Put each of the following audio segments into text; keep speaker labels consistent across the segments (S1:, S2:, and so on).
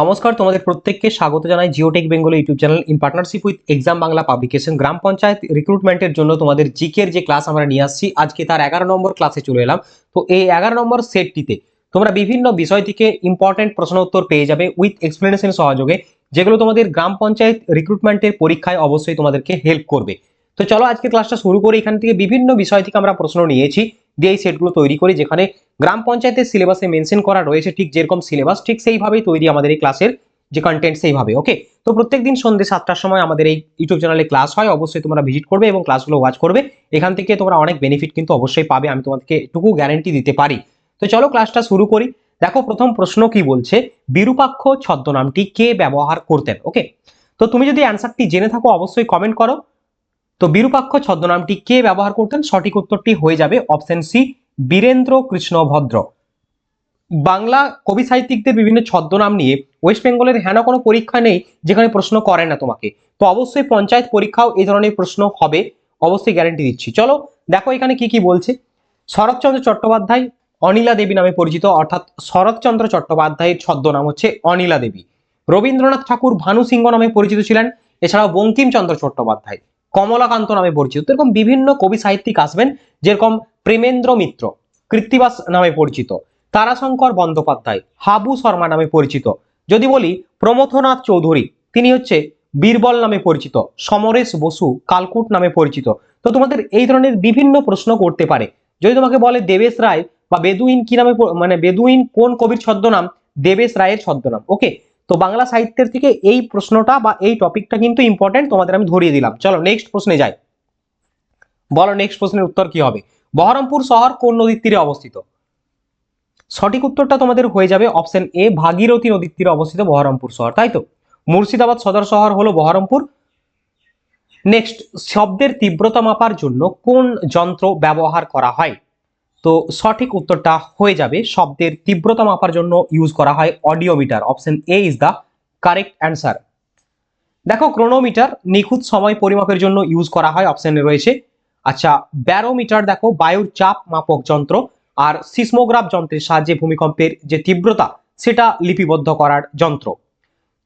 S1: নমস্কার, তোমাদের প্রত্যেককে স্বাগত জানাই Geotech Bengal YouTube channel in partnership with exam Bangla publication গ্রাম পঞ্চায়েত রিক্রুটমেন্টের জন্য তোমাদের জিকের যে ক্লাস আমরা নিয়ে আসছি, আজকে তার এগারো নম্বর ক্লাসে চলে এলাম। তো এই এগারো নম্বর সেটটিতে তোমরা বিভিন্ন বিষয় থেকে ইম্পর্টেন্ট প্রশ্ন উত্তর পেয়ে যাবে উইথ এক্সপ্লেনেশন সহযোগে, যেগুলো তোমাদের গ্রাম পঞ্চায়েত রিক্রুটমেন্টের পরীক্ষায় অবশ্যই তোমাদেরকে হেল্প করবে। তো চলো আজকে ক্লাসটা শুরু করে। এখান থেকে বিভিন্ন বিষয় থেকে আমরা প্রশ্ন নিয়েছি। দিয়ে এই সেটগুলো তৈরি করি, যেখানে গ্রাম পঞ্চায়েতের সিলেবাসে মেনশন করা রয়েছে ঠিক যেরকম সিলেবাস, ঠিক সেইভাবেই তৈরি আমাদের এই ক্লাসের যে কন্টেন্ট সেইভাবে ওকে তো প্রত্যেকদিন সন্ধ্যে সাতটার সময় আমাদের এই ইউটিউব চ্যানেলে ক্লাস হয়, অবশ্যই তোমরা ভিজিট করবে এবং ক্লাসগুলো ওয়াচ করবে। এখান থেকে তোমরা অনেক বেনিফিট কিন্তু অবশ্যই পাবে, আমি তোমাদেরকে এটুকু গ্যারান্টি দিতে পারি। তো চলো ক্লাসটা শুরু করি। দেখো প্রথম প্রশ্ন কি বলছে? বিরূপাক্ষ ছদ্মনামটি কে ব্যবহার করতেন ওকে তো তুমি যদি অ্যান্সারটি জেনে থাকো, অবশ্যই কমেন্ট করো। তো বিরূপাক্ষ ছদ্মনামটি কে ব্যবহার করতেন? সঠিক উত্তরটি হয়ে যাবে অপশন সি, বীরেন্দ্র কৃষ্ণ ভদ্র বাংলা কবি সাহিত্যিকদের বিভিন্ন ছদ্মনাম নিয়ে ওয়েস্ট বেঙ্গলের হেন কোনো পরীক্ষা নেই যেখানে প্রশ্ন করে না তোমাকে। তো অবশ্যই পঞ্চায়েত পরীক্ষাও এই ধরনের প্রশ্ন হবে, অবশ্যই গ্যারেন্টি দিচ্ছি। চলো, দেখো এখানে কি কি বলছে। শরৎচন্দ্র চট্টোপাধ্যায়, অনিলা দেবী নামে পরিচিত, অর্থাৎ শরৎচন্দ্র চট্টোপাধ্যায়ের ছদ্মনাম হচ্ছে অনিলা দেবী। রবীন্দ্রনাথ ঠাকুর ভানু সিংহ নামে পরিচিত ছিলেন, এছাড়াও বঙ্কিমচন্দ্র চট্টোপাধ্যায়। কমলাকান্ত নামে পরিচিত। এরকম বিভিন্ন কবি সাহিত্যিক আসবেন, যেরকম প্রেমেন্দ্র মিত্র, কৃত্তিবাস নামে পরিচিত, তারাশঙ্কর বন্দ্যোপাধ্যায়, হাবু শর্মা নামে পরিচিত। যদি বলি প্রমথনাথ চৌধুরী, তিনি হচ্ছে বীরবল নামে পরিচিত, সমরেশ বসু কালকুট নামে পরিচিত। তো তোমাদের এই ধরনের বিভিন্ন প্রশ্ন করতে পারে। যদি তোমাকে বলে দেবেশ রায় বা বেদুইন কি নামে মানে বেদুইন কোন কবির ছদ্মনাম, দেবেশ রায়ের ছদ্মনাম। ওকে তো বাংলা সাহিত্যের থেকে এই প্রশ্নটা বা এই টপিকটা কিন্তু ইম্পর্টেন্ট তোমাদের আমি ধরিয়ে দিলাম। চলো নেক্সট প্রশ্নে যাই। বলো নেক্সট প্রশ্নের উত্তর কি হবে? বহরমপুর শহর কোন নদীর তীরে অবস্থিত? সঠিক উত্তরটা তোমাদের হয়ে যাবে অপশন এ ভাগীরথী নদীর তীরে অবস্থিত বহরমপুর শহর, তাই তো? মুর্শিদাবাদ সদর শহর হলো বহরমপুর। নেক্সট শব্দের তীব্রতা মাপার জন্য কোন যন্ত্র ব্যবহার করা হয়? তো সঠিক উত্তরটা হয়ে যাবে। শব্দের তীব্রতা মাপার জন্য ইউজ করা হয় audiometer option A is the correct answer দেখো ক্রোনোমিটার নিখুঁত সময় পরিমাপের জন্য ইউজ করা হয় অপশনে রয়েছে। আচ্ছা ব্যারোমিটার দেখো, বায়ুর চাপ মাপক যন্ত্র আর সিসমোগ্রাফ যন্ত্রের সাহায্যে ভূমিকম্পের যে তীব্রতা, সেটা লিপিবদ্ধ করার যন্ত্র।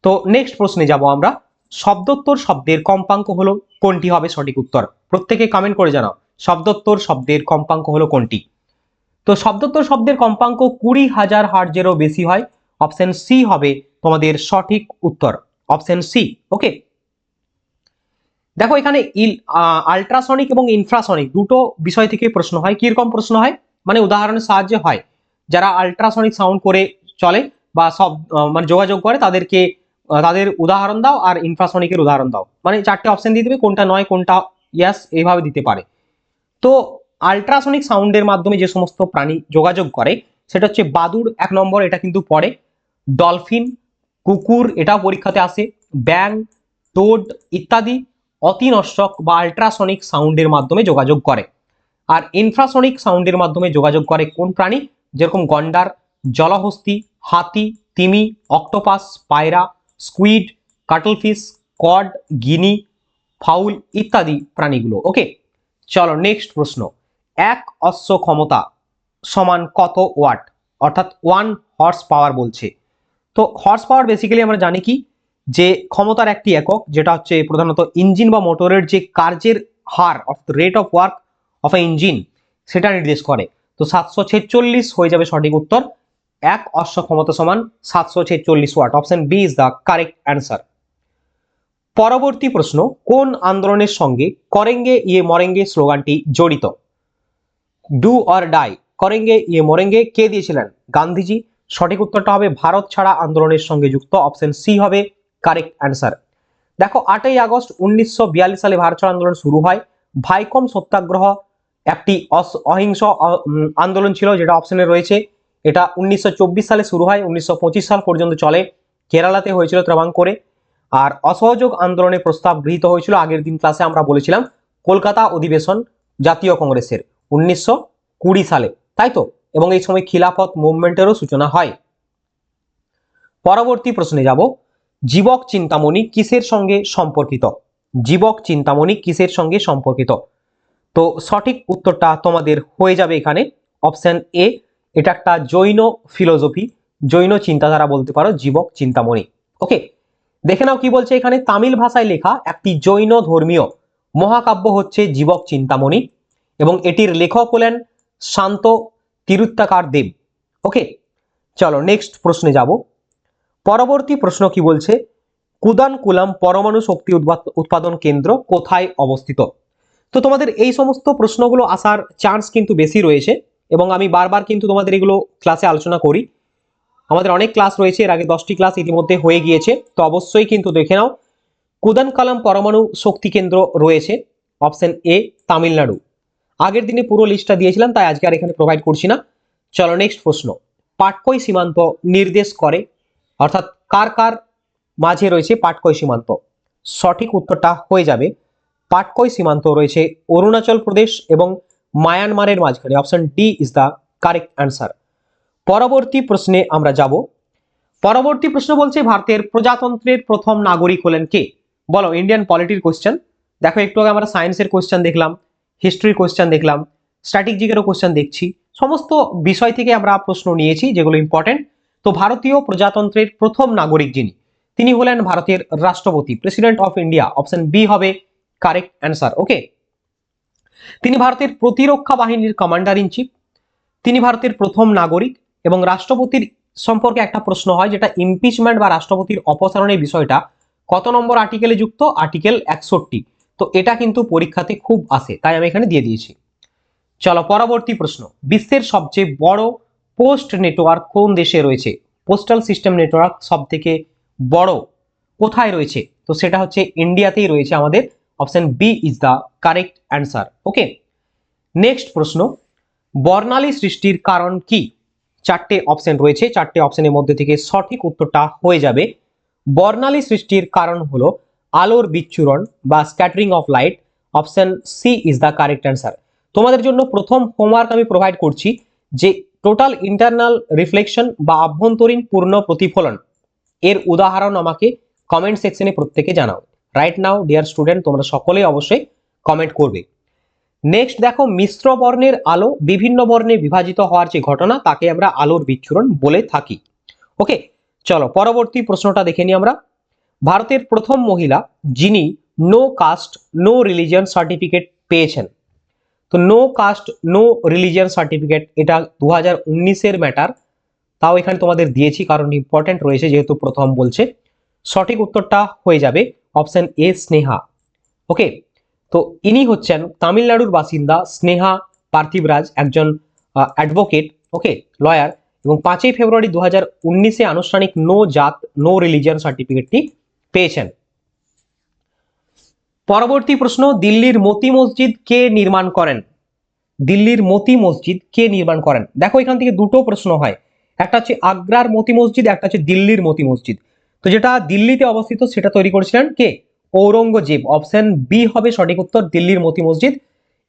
S1: তো নেক্সট প্রশ্নে যাব আমরা। শব্দোত্তর শব্দের কম্পাঙ্ক হলো কোনটি হবে সঠিক উত্তর? প্রত্যেকে কমেন্ট করে জানাও। শব্দোত্তর শব্দের কম্পাঙ্ক হলো কোনটি? তো শব্দোত্তর শব্দের কম্পাঙ্ক কুড়ি হাজার হার্জেরও বেশি হয়। অপশন সি হবে তোমাদের সঠিক উত্তর। Option C, okay? দেখো এখানে আলট্রাসনিক এবং ইনফ্রাসনিক দুটো বিষয় থেকে প্রশ্ন হয়। কীরকম প্রশ্ন হয়? মানে উদাহরণের সাহায্যে হয়। যারা আলট্রাসনিক সাউন্ড করে চলে বা সব মানে যোগাযোগ করে তাদেরকে তাদের উদাহরণ দাও আর ইনফ্রাসনিকের উদাহরণ দাও। মানে চারটে অপশন দিয়ে দেবে, কোনটা নয়, কোনটা ইয়াস এইভাবে দিতে পারে। তো আলট্রাসনিক সাউন্ডের মাধ্যমে যে সমস্ত প্রাণী যোগাযোগ করে, সেটা হচ্ছে বাদুড় এক নম্বর, এটা কিন্তু পড়ে ডলফিন কুকুর, এটাও পরীক্ষাতে আসে। ব্যাং টোড ইত্যাদি অতিনশ্বক বা আলট্রাসনিক সাউন্ডের মাধ্যমে যোগাযোগ করে। আর ইনফ্রাসনিক সাউন্ডের মাধ্যমে যোগাযোগ করে কোন প্রাণী? যেরকম গন্ডার, জলহস্তি, হাতি, তিমি, অক্টোপাস, পায়রা squid cuttlefish cod guinea fowl ইত্যাদি প্রাণীগুলো। ওকে চলো নেক্সট প্রশ্ন। এক অশ্ব ক্ষমতা সমান কত ওয়াট? অর্থাৎ ওয়ান হর্স পাওয়ার বলছে। তো হর্স পাওয়ার বেসিক্যালি আমরা জানি কি? যে ক্ষমতার একটি একক, যেটা হচ্ছে প্রধানত ইঞ্জিন বা মোটরের যে কার্যের হার, অর্থাৎ rate of work of a engine সেটা নির্দেশ করে। তো সাতশো ছেচল্লিশ হয়ে যাবে সঠিক উত্তর। এক অশ্ব ক্ষমতা সমান সাতশো ছেচল্লিশ watt. Option B is the correct answer পরবর্তী প্রশ্ন, কোন আন্দোলনের সঙ্গে করেঙ্গে ইয়ে মরেঙ্গে স্লোগানটি জড়িত? ডু অর ডাই, করেঙ্গে ইয়ে মরেঙ্গে, কে দিয়েছিলেন? গান্ধীজি। সঠিক উত্তরটা হবে, ভারত ছাড়া আন্দোলনের সঙ্গে যুক্ত। অপশন সি হবে, কারেক্ট অ্যান্সার। দেখো, আটই আগস্ট উনিশশো বিয়াল্লিশ সালে ভারত ছাড়া আন্দোলন শুরু হয়। ভাইকম সত্যাগ্রহ একটি অহিংস আন্দোলন ছিল যেটা অপশনে রয়েছে। এটা উনিশশো চব্বিশ সালে শুরু হয়, উনিশশো পঁচিশ সাল পর্যন্ত চলে। কেরালাতে হয়েছিল ত্রাবাঙ্করে আর অসহযোগ আন্দোলনের প্রস্তাব গৃহীত হয়েছিল, আগের দিন ক্লাসে আমরা বলেছিলাম, কলকাতা অধিবেশন জাতীয় কংগ্রেসের। উনিশশো কুড়ি সালে, তাই তো? এবং এই সময় খিলাফত মুভমেন্টেরও সূচনা হয়। পরবর্তী প্রশ্নে যাব, জীবক চিন্তামণি কিসের সঙ্গে সম্পর্কিত? জীবক চিন্তামণি কিসের সঙ্গে সম্পর্কিত? তো সঠিক উত্তরটা তোমাদের হয়ে যাবে এখানে। অপশন এ, এটা একটা জৈন ফিলোসফি, জৈন চিন্তাধারা বলতে পারো, জীবক চিন্তামণি। ওকে, দেখে নাও কি বলছে এখানে। তামিল ভাষায় লেখা একটি জৈন ধর্মীয় মহাকাব্য হচ্ছে জীবক চিন্তামণি। এবং এটির লেখক হলেন শান্ত তিরুত্তাকার দেব। ওকে, চলো নেক্সট প্রশ্নে যাব। পরবর্তী প্রশ্ন কি বলছে? কুদানকুলাম পরমাণু শক্তি উৎপাদন কেন্দ্র কোথায় অবস্থিত? তো তোমাদের এই সমস্ত প্রশ্নগুলো আসার চান্স কিন্তু বেশি রয়েছে এবং আমি বারবার কিন্তু তোমাদের এগুলো ক্লাসে আলোচনা করি। আমাদের অনেক ক্লাস রয়েছে, এর আগে দশটি ক্লাস ইতিমধ্যে হয়ে গিয়েছে, তো অবশ্যই কিন্তু দেখে নাও। কুদানকালাম পরমাণু শক্তি কেন্দ্র রয়েছে অপশন এ তামিলনাড়ু। আগের দিনে পুরো লিস্টটা দিয়েছিলাম, তাই আজকে আর এখানে প্রোভাইড করছি না। চলো নেক্সট প্রশ্ন। পাটকই সীমান্ত নির্দেশ করে, অর্থাৎ কার কার মাঝে রয়েছে পাটকই সীমান্ত? সঠিক উত্তরটা হয়ে যাবে। পাটকই সীমান্ত রয়েছে অরুণাচল প্রদেশ এবং মায়ানমারের মাঝখানে। Option D is the correct answer পরবর্তী প্রশ্নে আমরা যাব। পরবর্তী প্রশ্ন বলছে, ভারতের প্রজাতন্ত্রের প্রথম নাগরিক হলেন কে? বলো ইন্ডিয়ান পলিটির কোশ্চেন দেখো, একটু আগে আমরা সায়েন্সের কোশ্চেন দেখলাম। হিস্ট্রির কোশ্চেন দেখলাম স্ট্র্যাটেজিকেরও কোশ্চেন দেখছি, সমস্ত বিষয় থেকে আমরা প্রশ্ন নিয়েছি যেগুলো ইম্পর্টেন্ট তো ভারতীয় প্রজাতন্ত্রের প্রথম নাগরিক যিনি, তিনি হলেন ভারতের রাষ্ট্রপতি president of India option B হবে কারেক্ট অ্যান্সার ওকে তিনি ভারতের প্রতিরক্ষা বাহিনীর কমান্ডার ইন চিফ তিনি ভারতের প্রথম নাগরিক এবং রাষ্ট্রপতির সম্পর্কে একটা প্রশ্ন হয় যেটা ইমপিচমেন্ট বা রাষ্ট্রপতির অপসারণের বিষয়টা কত নম্বর আর্টিকেলে যুক্ত? আর্টিকেল একষট্টি। তো এটা কিন্তু পরীক্ষাতে খুব আসে, তাই আমি এখানে দিয়ে দিয়েছি। চলো পরবর্তী প্রশ্ন। বিশ্বের সবচেয়ে বড় পোস্ট নেটওয়ার্ক কোন দেশে রয়েছে? পোস্টাল সিস্টেম নেটওয়ার্ক সব থেকে বড় কোথায় রয়েছে? তো সেটা হচ্ছে ইন্ডিয়াতেই রয়েছে আমাদের option B is the correct answer okay next প্রশ্ন। বর্ণালী সৃষ্টির কারণ কি? চারটে অপশন রয়েছে, চারটে অপশনের মধ্যে থেকে সঠিক উত্তরটা হয়ে যাবে। বর্ণালী সৃষ্টির কারণ হলো আলোর বিচ্ছুরণ বা scattering of light option C is the correct answer তোমাদের জন্য প্রথম হোমওয়ার্ক আমি প্রোভাইড করছি যে টোটাল ইন্টারনাল রিফ্লেকশন বা আভ্যন্তরীণ পূর্ণ প্রতিফলন। এর উদাহরণ আমাকে কমেন্ট সেকশনে প্রত্যেকে জানাও। রাইট নাও ডিয়ার স্টুডেন্ট তোমরা সকলেই অবশ্যই কমেন্ট করবে। নেক্সট দেখো, মিশ্র বর্ণের আলো বিভিন্ন বর্ণে বিভাজিত হওয়ার যে ঘটনা, তাকে আমরা আলোর বিচ্ছুরণ বলে থাকি। ওকে চলো, পরবর্তী প্রশ্নটা দেখে নিই আমরা। ভারতের প্রথম মহিলা যিনি no caste no religion certificate পেয়েছেন। তো no caste no religion certificate এটা দু হাজার উনিশের ম্যাটার তাও এখানে তোমাদের দিয়েছি, কারণ ইম্পর্টেন্ট রয়েছে যেহেতু প্রথম বলছে। সঠিক উত্তরটা হয়ে যাবে অপশন এ স্নেহা। ওকে তো ইনি হচ্ছেন তামিলনাড়ুর বাসিন্দা স্নেহা পার্থিবরাজ, একজন অ্যাডভোকেট ওকে লয়ার এবং পাঁচই ফেব্রুয়ারি দু হাজার উনিশে আনুষ্ঠানিক নো জাত নো রিলিজিয়ন সার্টিফিকেটটি পেয়েছেন। পরবর্তী প্রশ্ন, দিল্লির মতি মসজিদ কে নির্মাণ করেন? দিল্লির মতি মসজিদ কে নির্মাণ করেন? দেখো এখান থেকে দুটো প্রশ্ন হয়। একটা হচ্ছে আগ্রার মতি মসজিদ, একটা হচ্ছে দিল্লির মতি মসজিদ। তো যেটা দিল্লিতে অবস্থিত, সেটা তৈরি করেছিলেন কে? ঔরঙ্গজেব। অপশন বি হবে সঠিক উত্তর, দিল্লির মতি মসজিদ।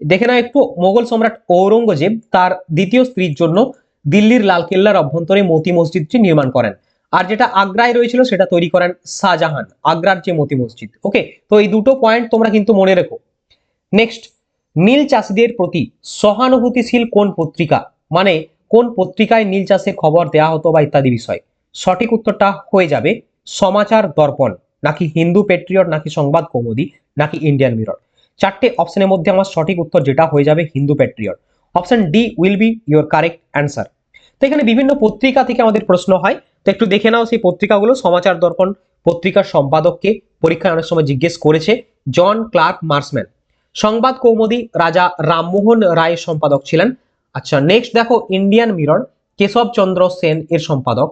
S1: দেখে না একটু, মোগল সম্রাট ঔরঙ্গজেব তার দ্বিতীয় স্ত্রীর জন্য দিল্লির লালকেল্লার অভ্যন্তরে মতি মসজিদটি নির্মাণ করেন। আর যেটা আগ্রায় রয়েছিল সেটা তৈরি করেন শাহজাহান, আগ্রার যে মতি মসজিদ। ওকে তো এই দুটো পয়েন্ট তোমরা কিন্তু মনে রেখো। নেক্সট নীল চাষিদের প্রতি সহানুভূতিশীল কোন পত্রিকা? মানে কোন পত্রিকায় নীল চাষের খবর দেওয়া হতো বা ইত্যাদি বিষয়? সঠিক উত্তরটা হয়ে যাবে সমাচার দর্পণ, নাকি হিন্দু পেট্রিয়ট নাকি সংবাদ কৌমুদি, নাকি ইন্ডিয়ান মিরর চারটে অপশনের মধ্যে আমার সঠিক উত্তর যেটা হয়ে যাবে Hindu Patriot option D will be your correct answer তো এখানে বিভিন্ন পত্রিকা থেকে আমাদের প্রশ্ন হয় তো একটু দেখে নাও সেই পত্রিকাগুলো। সমাচার দর্পণ পত্রিকার সম্পাদককে পরীক্ষায় অনেক সময় জিজ্ঞেস করেছে জন ক্লার্ক মার্সম্যান। সংবাদ কৌমুদি রাজা রামমোহন রায়ের সম্পাদক ছিলেন। আচ্ছা নেক্সট দেখো ইন্ডিয়ান মিরর কেশবচন্দ্র সেন এর সম্পাদক,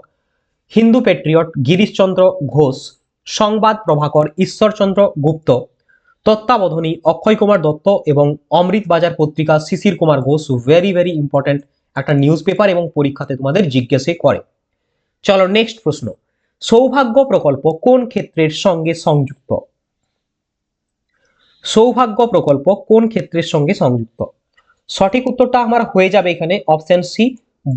S1: হিন্দু পেট্রিয়ট গিরিশচন্দ্র ঘোষ, সংবাদ প্রভাকর ঈশ্বরচন্দ্র গুপ্ত, তত্ত্বাবধানী অক্ষয় কুমার দত্ত এবং Amrita Bazar Patrika Sisir Kumar Ghosh very very important একটা নিউজ পেপার এবং পরীক্ষাতে তোমাদের জিজ্ঞাসা করে। চলো নেক্সট প্রশ্ন। সৌভাগ্য প্রকল্প কোন ক্ষেত্রের সঙ্গে সংযুক্ত? সৌভাগ্য প্রকল্প কোন ক্ষেত্রের সঙ্গে সংযুক্ত? সঠিক উত্তরটা আমার হয়ে যাবে এখানে অপশন সি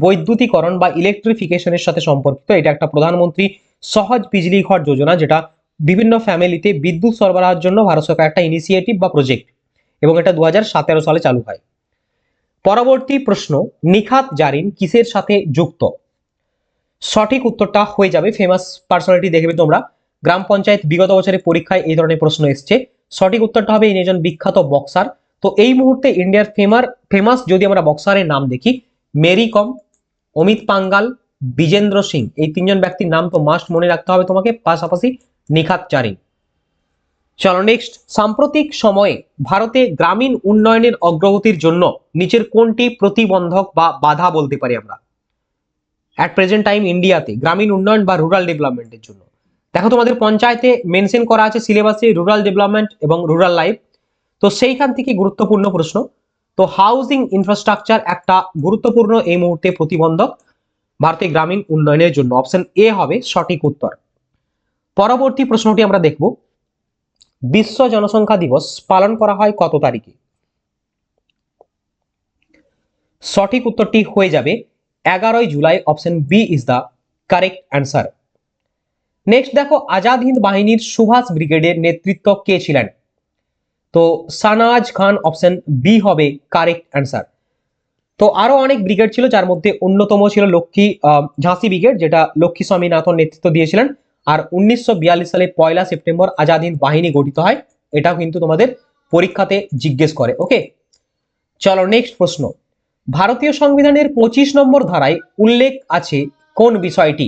S1: বৈদ্যুতিকরণ বা ইলেকট্রিফিকেশনের সাথে সম্পর্কিত। এটা একটা প্রধানমন্ত্রী সহজ বিজলি ঘর যোজনা, যেটা বিভিন্ন ফ্যামিলিতে বিদ্যুৎ সরবরাহের জন্য ভারত সরকার একটা ইনিশিয়েটিভ বা প্রজেক্ট এবং এটা দু হাজার সতেরো সালে চালু হয়। পরবর্তী প্রশ্ন, নিখাত জারিন কিসের সাথে যুক্ত? সঠিক উত্তরটা হয়ে যাবে। ফেমাস পার্সোনালিটি দেখবে তোমরা। গ্রাম পঞ্চায়েত বিগত বছরের পরীক্ষায় এই ধরনের প্রশ্ন এসছে। সঠিক উত্তরটা হবে ইনি একজন বিখ্যাত বক্সার তো এই মুহূর্তে ইন্ডিয়ার ফেমার ফেমাস যদি আমরা বক্সারের নাম দেখি মেরি কম অমিত পাঙ্গাল, বিজেন্দ্র সিং, এই তিনজন ব্যক্তির নাম তো মাস্ট মনে রাখতে হবে তোমাকে, পাশাপাশি নিখাত চারিন। চলো নেক্সট সাম্প্রতিক সময়ে ভারতে গ্রামীণ উন্নয়নের অগ্রগতির জন্য নিচের কোনটি প্রতিবন্ধক বা বাধা বলতে পারি আমরা? অ্যাট প্রেজেন্ট টাইম ইন্ডিয়াতে গ্রামীণ উন্নয়ন বা রুরাল ডেভেলপমেন্টের জন্য। দেখো তোমাদের পঞ্চায়েতে মেনশন করা আছে সিলেবাসে রুরাল ডেভেলপমেন্ট এবং রুরাল লাইফ তো সেইখান থেকে গুরুত্বপূর্ণ প্রশ্ন, তো হাউজিং ইনফ্রাস্ট্রাকচার একটা গুরুত্বপূর্ণ এই মুহূর্তে প্রতিবন্ধক ভারতের গ্রামীণ উন্নয়নের জন্য। অপশন এ হবে সঠিক উত্তর। পরবর্তী প্রশ্নটি আমরা দেখব। বিশ্ব জনসংখ্যা দিবস পালন করা হয় কত তারিখে? সঠিক উত্তরটি হয়ে যাবে এগারোই July option B is the correct answer next দেখো আজাদ হিন্দ বাহিনীর সুভাষ ব্রিগেডের নেতৃত্ব কে ছিলেন? তো সানাজ খান অপশন বি হবে কারেক্ট অ্যান্সার তো আরও অনেক ব্রিগেড ছিল, যার মধ্যে অন্যতম ছিল লক্ষ্মী ঝাঁসি ব্রিগেড, যেটা লক্ষ্মী স্বামীনাথন নেতৃত্ব দিয়েছিলেন। আর উনিশশো বিয়াল্লিশ সালে পয়লা সেপ্টেম্বর আজাদ হিন্দ বাহিনী গঠিত হয়। এটাও কিন্তু তোমাদের পরীক্ষাতে জিজ্ঞেস করে ওকে চলো নেক্সট প্রশ্ন। ভারতীয় সংবিধানের পঁচিশ নম্বর ধারায় উল্লেখ আছে কোন বিষয়টি?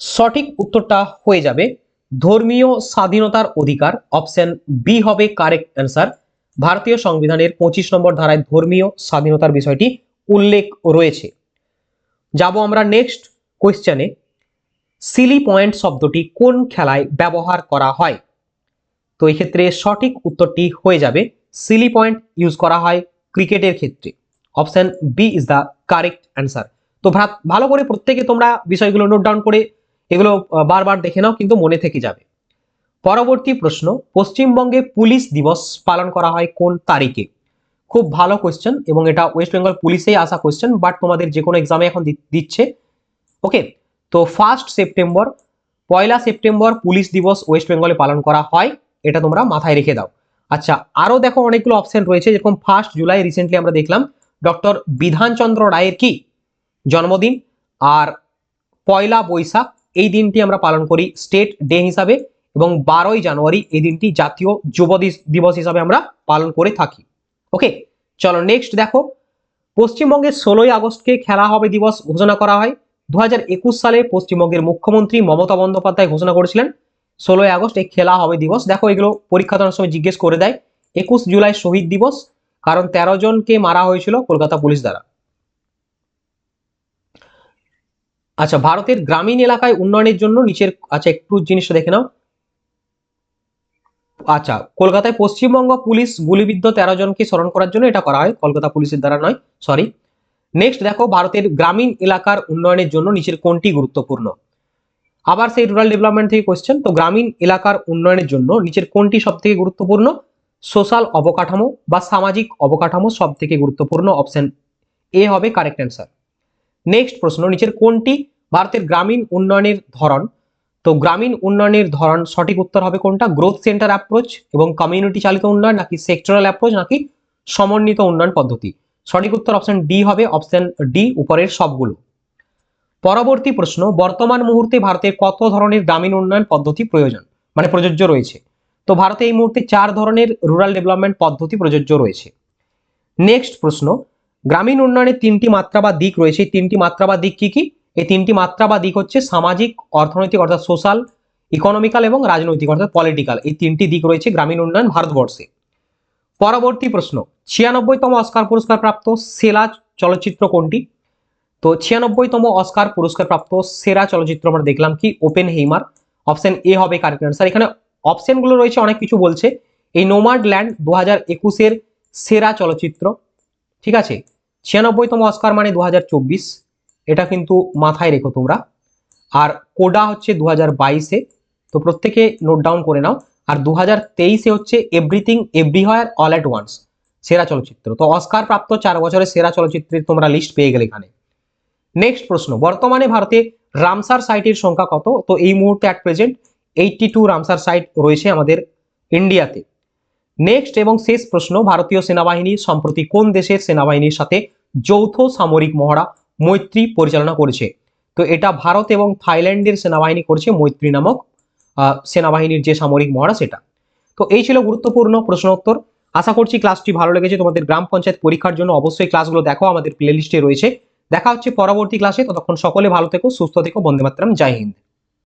S1: সঠিক উত্তরটা হয়ে যাবে ধর্মীয় স্বাধীনতার অধিকার, অপশন বি হবে কারেক্ট অ্যান্সার। ভারতীয় সংবিধানের পঁচিশ নম্বর ধারায় ধর্মীয় স্বাধীনতার বিষয়টি উল্লেখ রয়েছে। যাব আমরা নেক্সট কোয়েশ্চেনে সিলি পয়েন্ট শব্দটি কোন খেলায় ব্যবহার করা হয়? তো এই ক্ষেত্রে সঠিক উত্তরটি হয়ে যাবে সিলি পয়েন্ট ইউজ করা হয় ক্রিকেটের ক্ষেত্রে। Option B is the correct answer তো ভালো করে প্রত্যেকে তোমরা বিষয়গুলো নোট ডাউন করে এগুলো বারবার দেখে নাও, কিন্তু মনে থেকে যাবে। পরবর্তী প্রশ্ন, পশ্চিমবঙ্গে পুলিশ দিবস পালন করা হয় কোন তারিখে? খুব ভালো কোয়েশ্চেন এবং এটা ওয়েস্ট বেঙ্গল পুলিশেই আসা কোয়েশ্চেন বাট তোমাদের যে কোনো এক্সামে এখন দিচ্ছে। ওকে তো ফার্স্ট সেপ্টেম্বর পয়লা সেপ্টেম্বর পুলিশ দিবস ওয়েস্ট বেঙ্গলে পালন করা হয়, এটা তোমরা মাথায় রেখে দাও। আচ্ছা আরও দেখো অনেকগুলো অপশন রয়েছে, যেরকম ফার্স্ট জুলাই রিসেন্টলি আমরা দেখলাম ডক্টর বিধানচন্দ্র রায়ের কি? জন্মদিন আর পয়লা বৈশাখ, এই দিনটি আমরা পালন করি স্টেট ডে হিসাবে এবং বারোই জানুয়ারি এই দিনটি জাতীয় যুব দিবস হিসাবে আমরা পালন করে থাকি। ওকে চলো নেক্সট দেখো পশ্চিমবঙ্গের ষোলোই আগস্টকে খেলা হবে দিবস, ঘোষণা করা হয়। দু হাজার একুশ সালে পশ্চিমবঙ্গের মুখ্যমন্ত্রী মমতা বন্দ্যোপাধ্যায় ঘোষণা করেছিলেন ষোলোই আগস্ট এই খেলা হবে দিবস। দেখো এগুলো পরীক্ষা দেওয়ার সময় জিজ্ঞেস করে দেয়। একুশ জুলাই শহীদ দিবস, কারণ তেরো জনকে মারা হয়েছিল কলকাতা পুলিশ দ্বারা। আচ্ছা ভারতের গ্রামীণ এলাকায় উন্নয়নের জন্য নিচের আচ্ছা একটু জিনিসটা দেখে নাও। আচ্ছা কলকাতায় পশ্চিমবঙ্গ পুলিশ গুলিবিদ্ধ তেরো জনকে স্মরণ করার জন্য এটা করা হয়। কলকাতা পুলিশের দ্বারা নয় সরি নেক্সট দেখো, ভারতের গ্রামীণ এলাকার উন্নয়নের জন্য নিচের কোনটি গুরুত্বপূর্ণ? আবার সেই রুরাল ডেভেলপমেন্ট থেকে কোয়েশ্চেন তো গ্রামীণ এলাকার উন্নয়নের জন্য নিচের কোনটি সব থেকে গুরুত্বপূর্ণ? সোশ্যাল অবকাঠামো বা সামাজিক অবকাঠামো সব থেকে গুরুত্বপূর্ণ? অপশন এ হবে কারেক্ট অ্যান্সার নেক্সট প্রশ্ন, নিচের কোনটি ভারতের গ্রামীণ উন্নয়নের ধরন? তো গ্রামীণ উন্নয়নের ধরন সঠিক উত্তর হবে কোনটা? গ্রোথ সেন্টার অ্যাপ্রোচ এবং কমিউনিটি চালিত উন্নয়ন নাকি সেক্টরাল অ্যাপ্রোচ নাকি সমন্বিত উন্নয়ন পদ্ধতি? সঠিক উত্তর অপশন ডি হবে অপশন ডি উপরের সবগুলো। পরবর্তী প্রশ্ন, বর্তমান মুহূর্তে ভারতে কত ধরনের গ্রামীণ উন্নয়ন পদ্ধতি প্রয়োজন? মানে প্রযোজ্য রয়েছে। তো ভারতে এই মুহূর্তে চার ধরনের রুরাল ডেভেলপমেন্ট পদ্ধতি প্রযোজ্য রয়েছে। নেক্সট প্রশ্ন, গ্রামীণ উন্নয়নের তিনটি মাত্রা বা দিক রয়েছে। এই তিনটি মাত্রা বা দিক কি কি? এই তিনটি মাত্রা বা দিক হচ্ছে সামাজিক, অর্থনৈতিক অর্থাৎ সোশ্যাল ইকোনমিক্যাল এবং রাজনৈতিক অর্থাৎ পলিটিক্যাল এই তিনটি দিক রয়েছে গ্রামীণ উন্নয়ন ভারতবর্ষে। পরবর্তী প্রশ্ন, ছিয়ানব্বইতম অস্কার পুরস্কার প্রাপ্ত সেরা চলচ্চিত্র কোনটি? তো ছিয়ানব্বইতম অস্কার পুরস্কার প্রাপ্ত সেরা চলচ্চিত্র আমরা দেখলাম কি? ওপেন হেইমার অপশন এ হবে কারেক্ট অ্যান্সার এখানে অপশনগুলো রয়েছে, অনেক কিছু বলছে। এই নোমার্ড ল্যান্ড দু হাজার একুশের সেরা চলচ্চিত্র, ঠিক আছে? ছিয়ানব্বইতম অস্কার মানে দু হাজার চব্বিশ, এটা কিন্তু মাথায় রেখো তোমরা। আর কোডা হচ্ছে দু হাজার বাইশে, তো প্রত্যেকে নোট ডাউন করে নাও। আর দু হাজার তেইশে হচ্ছে everything, everywhere, all at once, সেরা চলচ্চিত্র। তো অস্কার প্রাপ্ত চার বছরের সেরা চলচ্চিত্রের তোমরা লিস্ট পেয়ে গেলে এখানে। নেক্সট প্রশ্ন, বর্তমানে ভারতে রামসার সাইটের সংখ্যা কত? তো এই মুহূর্তে at present eighty two Ramsar site রয়েছে আমাদের ইন্ডিয়াতে নেক্সট এবং শেষ প্রশ্ন, ভারতীয় সেনাবাহিনী সম্প্রতি কোন দেশের সেনাবাহিনীর সাথে যৌথ সামরিক মহড়া মৈত্রী পরিচালনা করেছে? তো এটা ভারত এবং থাইল্যান্ডের সেনাবাহিনী করেছে, মৈত্রী নামক সেনাবাহিনীর যে সামরিক মহড়া সেটা। তো এই ছিল গুরুত্বপূর্ণ প্রশ্ন উত্তর আশা করছি ক্লাসটি ভালো লেগেছে। তোমাদের গ্রাম পঞ্চায়েত পরীক্ষার জন্য অবশ্যই ক্লাসগুলো দেখো, আমাদের প্লেলিস্টে রয়েছে। দেখা হচ্ছে পরবর্তী ক্লাসে ততক্ষণ সকলে ভালো থেকো সুস্থ থেকো। বন্দে মাতরম। জয় হিন্দ।